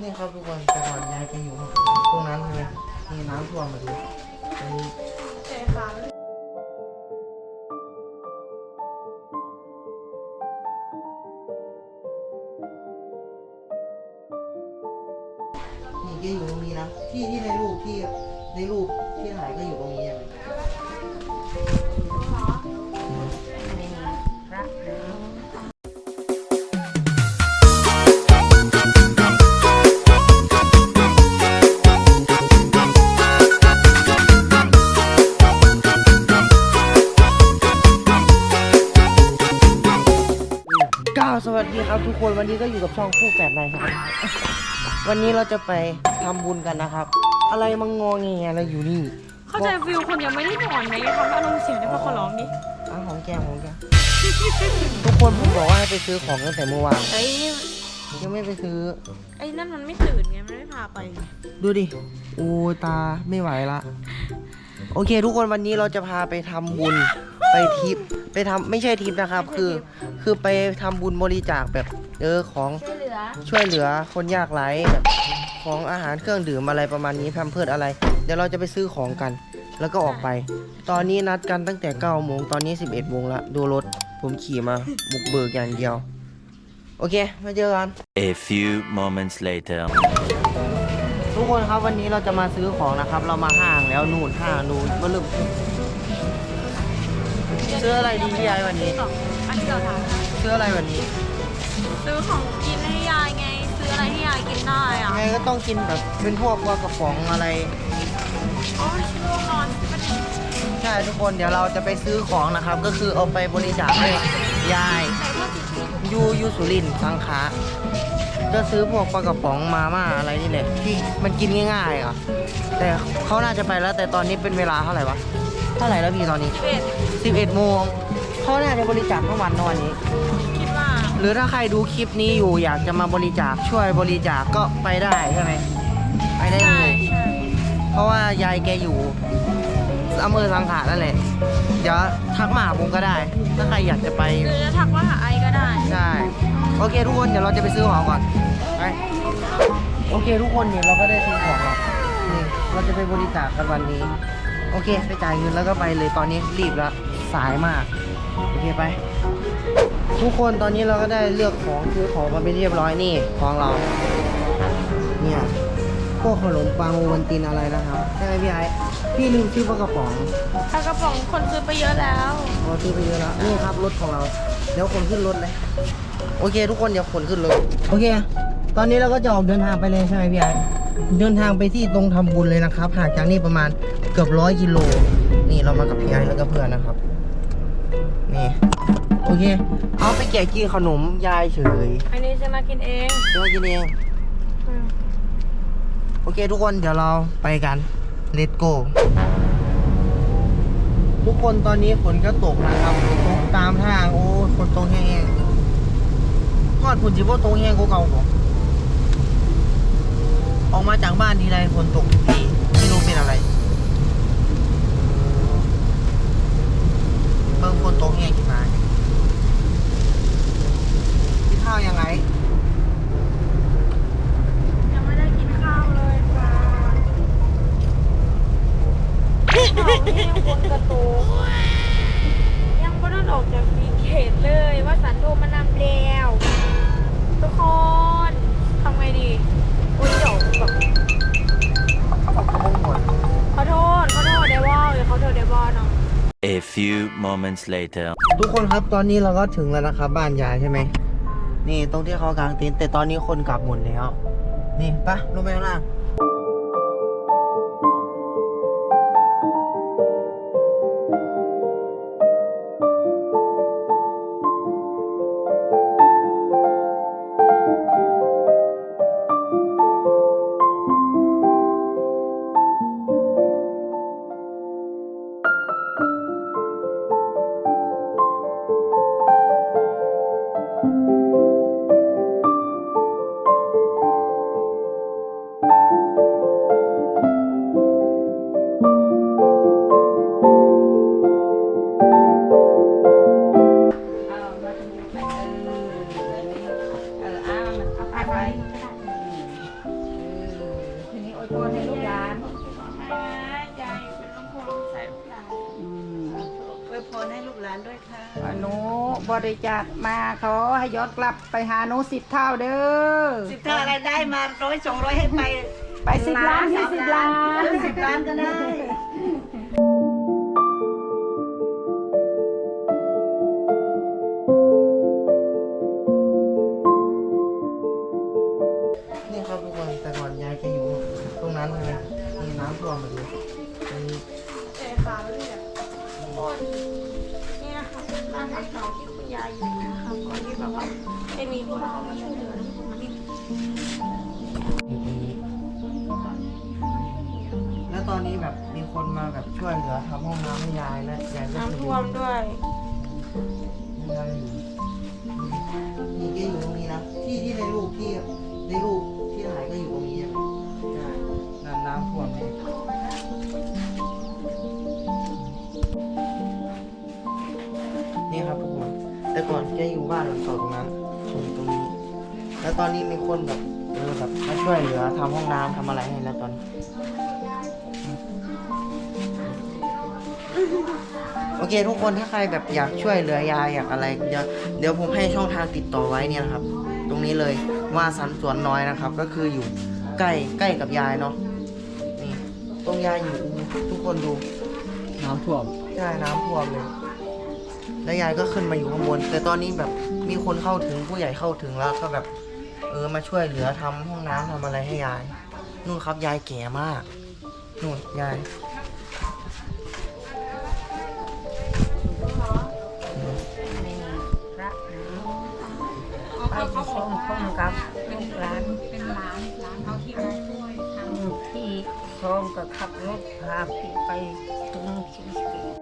นี่ครับทุกคนแต่ก่อนยายแกอยู่ตรงนั้นใช่ไหมมีน้ำท่วมมาดูอันนี้นี่แกอยู่ตรงนี้นะที่ที่ในรูปที่ในรูปที่ถ่ายก็อยู่ตรงนี้ใช่ไหม ครับทุกคนวันนี้ก็อยู่กับช่องคู่แฝดนายครับ วันนี้เราจะไปทำบุญกันนะครับ อะไรมังงอแงอะไรอยู่นี่เข้าใจฟิลคนยังไม่ได้นอนไหมทำอารมณ์เสียได้ปะขอร้องดิอ้าวของแกของแกทุกคนผมบอกว่าให้ไปซื้อของตั้งแต่เมื่อวานไอ้ยังไม่ไปซื้อ ไอ้นั่นมันไม่ตื่นไงมันไม่พาไป ดูดิโอ้ยตาไม่ไหวละ โอเค ทุกคนวันนี้เราจะพาไปทำบุญไปทิปไปทำไม่ใช่ทิปนะครับ คือ คือไปทำบุญบริจาคแบบเออของ ช่วยเหลือช่วยเหลือคนยากไร้แบบของอาหารเครื่องดื่มอะไรประมาณนี้แพมเพิร์ดอะไร เดี๋ยวเราจะไปซื้อของกัน แล้วก็ออกไป ตอนนี้นัดกันตั้งแต่9โมงตอนนี้ 11โมงละดูรถ ผมขี่มา บุกเบิกอย่างเดียว โอเค มาเจอกัน A few moments later. ทุกคนครับวันนี้เราจะมาซื้อของนะครับ เรามาห้างแล้วนู่นห้างนู่นมาลืมซื้ออะไรดีพี่ยายวันนี้ อันที่เราถามซื้ออะไรวันนี้ซื้อของกินให้ยายไง ซื้ออะไรให้ยายกินได้อะยังไงก็ต้องกินแบบเป็นพวกปลากระป๋องอะไร โอ้ยฉันง่วงนอนมันใช่ทุกคนเดี๋ยวเราจะไปซื้อของนะครับ ก็คือเอาไปบริจาคให้ยายแต่พวกสียูยูสุรินทร์สังขา ก็ซื้อพวกปลากระป๋องมาม่าอะไรนี่แหละที่มันกินง่ายๆอะแต่เขาน่าจะไปแล้วแต่ตอนนี้เป็นเวลาเท่าไหร่วะเท่าไหร่แล้วพี่ตอนนี้เป็ด11โมงเขาน่าจะบริจาคเมื่อวันนอนนี้ คิดว่าหรือถ้าใครดูคลิปนี้อยู่อยากจะมาบริจาคช่วยบริจาคก็ไปได้ใช่ไหมไปได้เลใช่ยใช่เพราะว่ายายแกอยู่อำเภอสังขะนั่นแหละเดี๋ยวทักมาหาผมก็ได้ ถ้าใครอยากจะไป หรือจะทักว่าหาไอก็ได้ ใช่ โอเคทุกคนเดี๋ยวเราจะไปซื้อของก่อนไปโอเคทุกคนเนี่ยเราก็ได้ซื้อของแล้วนี่เราจะไปบริจาคกันวันนี้ โอเค ไปจ่ายเงินแล้วก็ไปเลยตอนนี้รีบแล้วสายมากโอเคไป ทุกคนตอนนี้เราก็ได้เลือกของซื้อของมาเป็นเรียบร้อยนี่ของเรา เนี่ยพวกขนมปังโอวันตินอะไรนะครับใช่ไหมพี่ไอ้พี่ลืมซื้อปลากระป๋องถ้ากระป๋องคนซื้อไปเยอะแล้ว เราซื้อไปเยอะแล้วนี่ครับรถของเรา เดี๋ยวขนขึ้นรถเลย โอเค ทุกคนเดี๋ยวขนขึ้นรถโอเค ตอนนี้เราก็จะออกเดินทางไปเลยใช่ไหมพี่ไอ้เดินทางไปที่ตรงทำบุญเลยนะครับห่างจากนี่ประมาณเกือบร้อยกิโล นี่เรามากับพี่ไอ้แล้วก็เพื่อนนะครับ นี่ โอเค เอาไปแกะกินขนมยายเฉยอันนี้จะมากินเองเดี๋ยวกินเองอืมโอเคทุกคนเดี๋ยวเราไปกัน let's go ทุกคนตอนนี้ฝนก็ตกนะครับฝนตกตามทางโอ้ฝนตกแห้งๆทอดฝนจิบว่าตกแห้งกว่าเก่าบ่ออกมาจากบ้านทีไรฝนตกทุกทีไม่รู้เป็นอะไรเบิ่งฝนตกแห้งขึ้นมากินข้าวยังไง A few moments later. ทุกคนครับตอนนี้เราก็ถึงแล้วนะครับ บ้านยายใช่ไหม นี่ตรงที่เขากางเต็นท์แต่ตอนนี้คนกลับหมดแล้ว นี่ปะลงไปข้างล่างานด้วยค่ะอนุบริจาคมาขอให้ย้อนกลับไปหาหนูสิบเท่าเด้อสิบเท่าอะไรได้มาร้อยสองร้อยให้ไป ไปสิบล้านยี่สิบล้านสิบล้านก็ได้นี่ครับทุกคนแต่ก่อนยายจะอยู่ตรงนั้นใช่ไหมมีน้ำท่วมมาดูตรงนี้ นะคะบ้านเก่าที่คุณยายอยู่นะคะก่อนที่แบบว่าจะมีคนเข้ามาช่วยเหลือทุกคนมานี่อยู่ตรงนี้แล้วตอนนี้แบบมีคนมาแบบช่วยเหลือทำห้องน้ำให้ยายและยายก็คือน้ำท่วมด้วยยายอยู่นี่แกอยู่ตรงนี้นะที่ที่ในรูปที่ในรูป ตรงนั้นอยู่ตรงนี้ แล้วตอนนี้มีคนแบบเออแบบมาช่วยเหลือทำห้องน้ำทำอะไรให้แล้วตอนนี้โอเคทุกคนถ้าใครแบบอยากช่วยเหลือยายอยากอะไรเดี๋ยวเดี๋ยวผมให้ช่องทางติดต่อไว้เนี่ยนะครับ ตรงนี้เลยว่าสันสวนน้อยนะครับ ก็คืออยู่ใกล้ใกล้กับยายเนาะนี่ตรงยายอยู่ทุกคนดูน้ำท่วมใช่น้ำท่วมเลย แล้วยายก็ขึ้นมาอยู่ข้างบน แต่ตอนนี้แบบมีคนเข้าถึงผู้ใหญ่เข้าถึงแล้วก็แบบเออมาช่วยเหลือทำห้องน้ำทำอะไรให้ยาย นู่นครับยายแก่มาก นู่นยายพระไปที่ชมคนกับลูกหลานเป็นร้านร้านเขาที่มาช่วยทำที่ชมก็ขับรถพาพี่ไปถึงชิม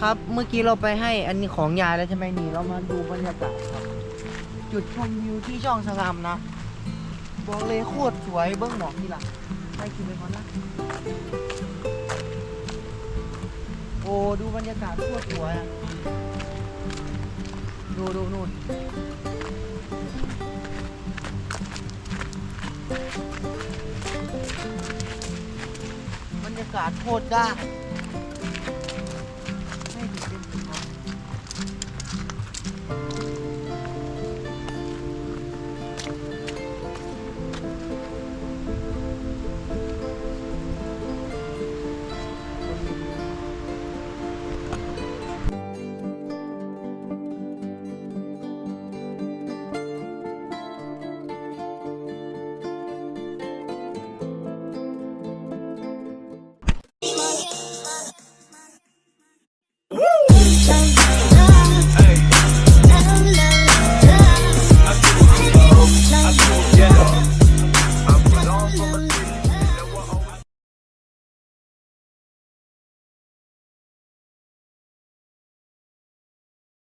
ครับ เมื่อกี้เราไปให้อันนี้ของยายแล้วใช่ไหมนี่เรามาดูบรรยากาศครับ จุดชมวิวที่ช่องสลามนะบอกเลยโคตรสวยเบิ้องหมอกที่หลังไปกินไปก่อนละโอ้ดูบรรยากาศโคตรสวยอะดูดูนู่นบรรยากาศโคตรได้